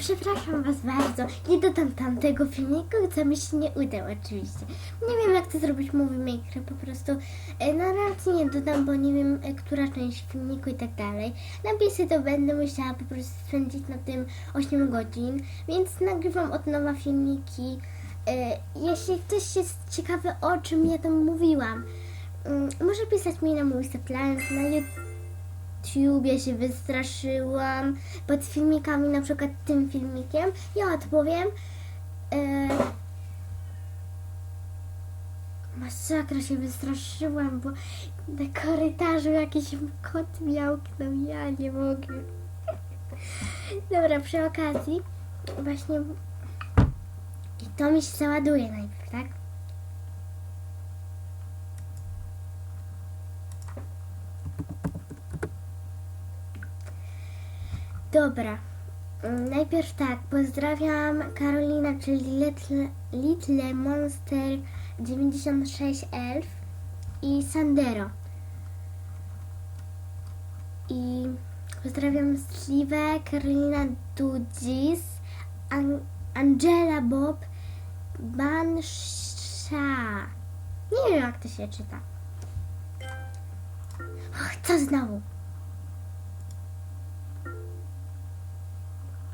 przepraszam was bardzo, nie dodam tamtego filmiku, co mi się nie udał oczywiście. Nie wiem jak to zrobić Movie Maker, po prostu e, na razie nie dodam, bo nie wiem, e, która część filmiku i tak dalej. Napisy to będę musiała po prostu spędzić na tym 8 godzin, więc nagrywam od nowa filmiki. E, Jeśli ktoś jest ciekawy o czym ja tam mówiłam, mm, może pisać mi na mój plan na YouTubie się wystraszyłam pod filmikami, na przykład tym filmikiem. Ja odpowiem. E, Masakra się wystraszyłam, bo na korytarzu jakiś kot miałknął, ja nie mogę. Dobra, przy okazji właśnie i to mi się załaduje najpierw, tak? Dobra. Mm, Najpierw tak, pozdrawiam Karolina, czyli Little, Little Monster 96 Elf i Sandero. I pozdrawiam Sliwę, Karolina Dudzis, An- Angela Bob, Bansha. Nie wiem jak to się czyta. Och, co znowu?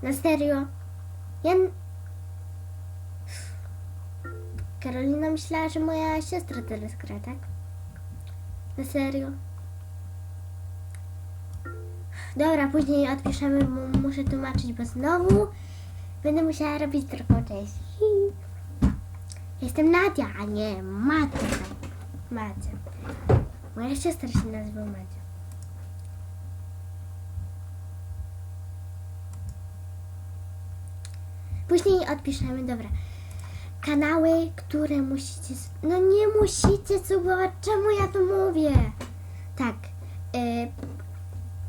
Na serio? Ja... Karolina myślała, że moja siostra teraz gra, tak? Na serio? Dobra, później odpiszemy, bo muszę tłumaczyć, bo znowu będę musiała robić drugą część. Jestem Nadia, a nie Macia. Macia. Moja siostra się nazywa Macia. Później odpiszemy, dobra. Kanały, które musicie. No nie musicie subować, czemu ja to mówię? Tak. Y,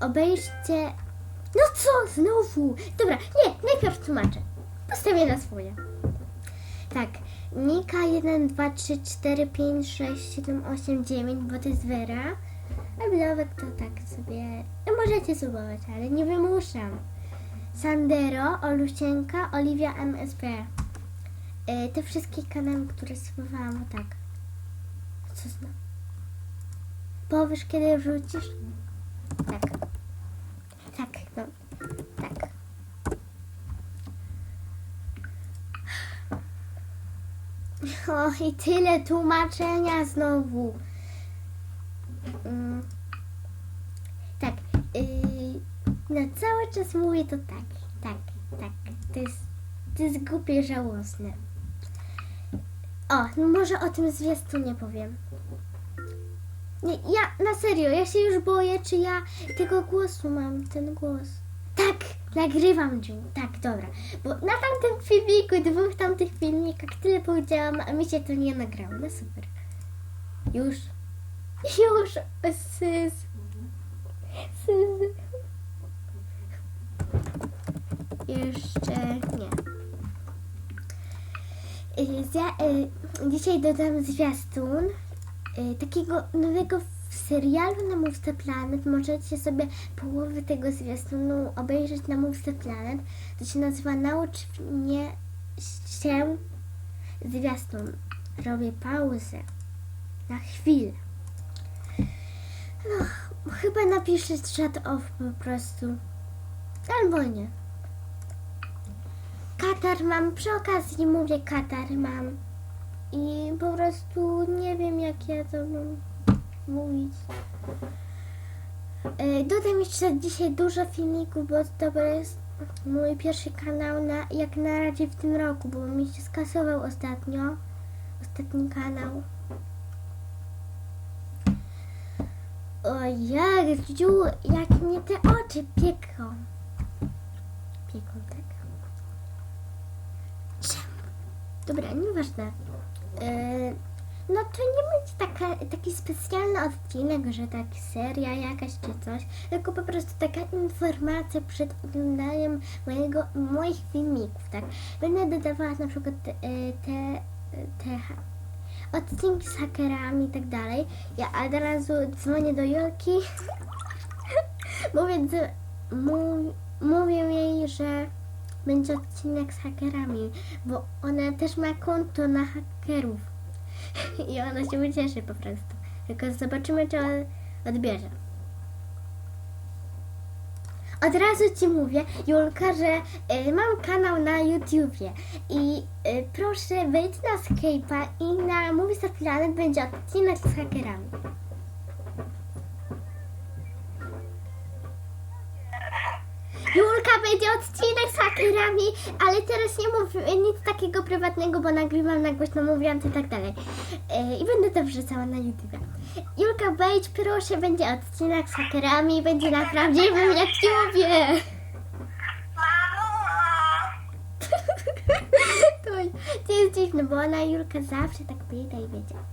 obejrzcie. No co, znowu? Dobra, nie, najpierw tłumaczę. Postawię na swoje. Tak. Nika 1, 2, 3, 4, 5, 6, 7, 8, 9, bo to jest Wera. A Blowek to tak sobie. No możecie subować, ale nie wymuszam. Sandero, Olusienka, Oliwia MSP. E, te wszystkie kanały, które spływałam, o tak. Co zna? Powiesz, kiedy wrzucisz? Tak. Tak, no. Tak. O, i tyle tłumaczenia znowu. Mm. Tak. Yy, no cały czas mówię to tak, tak, tak. To jest, to jest głupie, żałosne. O, no może o tym zwiastunie powiem. Nie, ja, na serio, ja się już boję, czy ja tego głosu mam, ten głos. Tak, nagrywam dzień, tak, dobra. Bo na tamtym filmiku, dwóch tamtych filmikach tyle powiedziałam, a mi się to nie nagrało. No super. Już. Już. Sys. Sys. Jeszcze nie. Y, Zja, y, dzisiaj dodam zwiastun y, takiego nowego serialu na Mówce Planet. Możecie sobie połowę tego zwiastunu obejrzeć na Mówce Planet. To się nazywa Naucz mnie się zwiastun. Robię pauzę. Na chwilę. No, chyba napiszę shut off po prostu. Albo nie. Katar mam, przy okazji mówię katar mam. I po prostu nie wiem jak ja to mam mówić. E, Dodam jeszcze dzisiaj dużo filmików, bo to jest mój pierwszy kanał na, jak na razie w tym roku, bo mi się skasował ostatnio. Ostatni kanał. O Jezu, jak mnie te oczy pieką. Pieką, tak? Czemu? Dobra, nieważne. Yy, no to nie będzie taka, taki specjalny odcinek, że tak seria jakaś czy coś, tylko po prostu taka informacja przed oglądaniem mojego, moich filmików, tak? Będę dodawała na przykład e, te, te ha- odcinki z hakerami i tak dalej. Ja od razu dzwonię do Julki, mówię, mówię jej, że będzie odcinek z hakerami, bo ona też ma konto na hakerów. I ona się ucieszy po prostu. Tylko zobaczymy, czy on odbierze. Od razu Ci mówię, Julka, że y, mam kanał na YouTubie i y, proszę wejdź na Skype'a i na Movie Star Planet będzie odcinek z hakerami. Julka będzie odcinek z hakerami, ale teraz nie mówię nic takiego prywatnego, bo nagrywam na głośno mówiąc i tak dalej. E, I będę to wrzucała na YouTube. Julka, wejdź, proszę, będzie odcinek z hakerami, będzie na prawdziwym YouTubie. To, to jest dziwne, bo ona Julka zawsze tak pyta i wiedziała.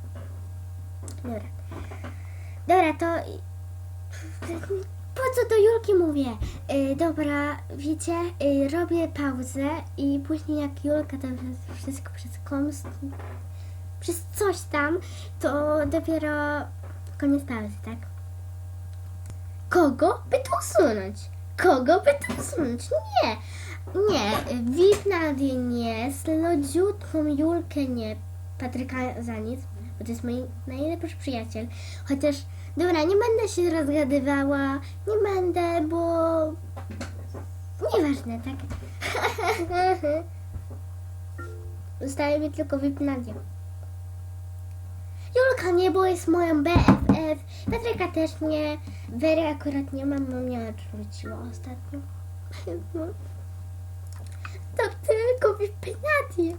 Dobra. Dobra, to... Po co do Julki mówię? Y, dobra, wiecie, y, robię pauzę i później jak Julka to wszystko przez komst... przez coś tam, to dopiero koniec pauzy, tak? Kogo by tu usunąć? Kogo by tu usunąć? Nie! Nie, VIP Nadię nie, Slodziutką Julkę nie, Patryka za nic, bo to jest mój najlepszy przyjaciel. Chociaż, dobra, nie będę się rozgadywała, nie będę, bo... Nieważne, tak? Zostaje mi tylko VIP Nadia. Julka nie, bo jest moją BFF. Patryka też nie. Wery akurat nie mam, bo mnie odwróciła ostatnio. No. To tylko wypinatie.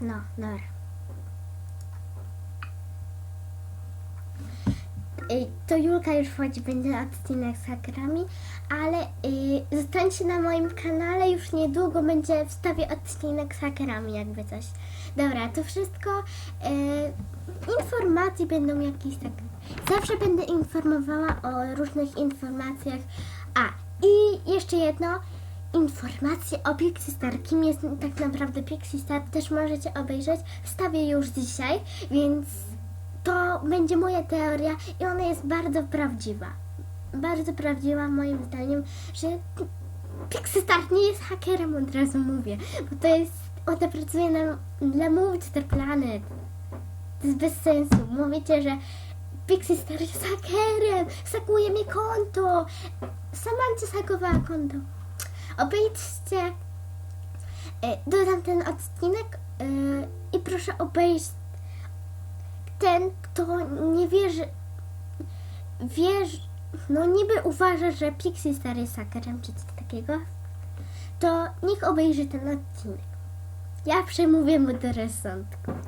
No, dobra. Ej, To Julka już wchodzi, będzie odcinek z hakerami, ale y, zostańcie na moim kanale, już niedługo będzie wstawię odcinek z hakerami, jakby coś. Dobra, to wszystko. Y, informacje będą jakieś tak. Zawsze będę informowała o różnych informacjach. A, i jeszcze jedno. Informacje o Pixie Star. Kim jest tak naprawdę Pixie Star też możecie obejrzeć. Wstawię już dzisiaj, więc to będzie moja teoria i ona jest bardzo prawdziwa. Bardzo prawdziwa moim zdaniem, że Pixie Star nie jest hakerem, od razu mówię, bo to jest, ona pracuje na, dla Movie Planet. To jest bez sensu. Mówicie, że Pixie Star jest hakerem, sakuje mi konto. Sama cię sakowała konto. Obejdźcie, e, dodam ten odcinek e, i proszę obejść ten, kto nie wierzy, wierzy, no niby uważa, że Pixie Star jest hakerem czy coś takiego, to niech obejrzy ten odcinek. Ja przemówię mu do rozsądku.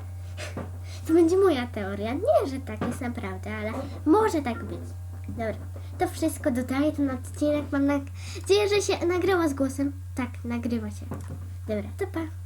To będzie moja teoria. Nie, że tak jest naprawdę, ale może tak być. Dobra, to wszystko dodaję ten odcinek. Mam nadzieję, że się nagrała z głosem. Tak, nagrywa się. Dobra, to pa.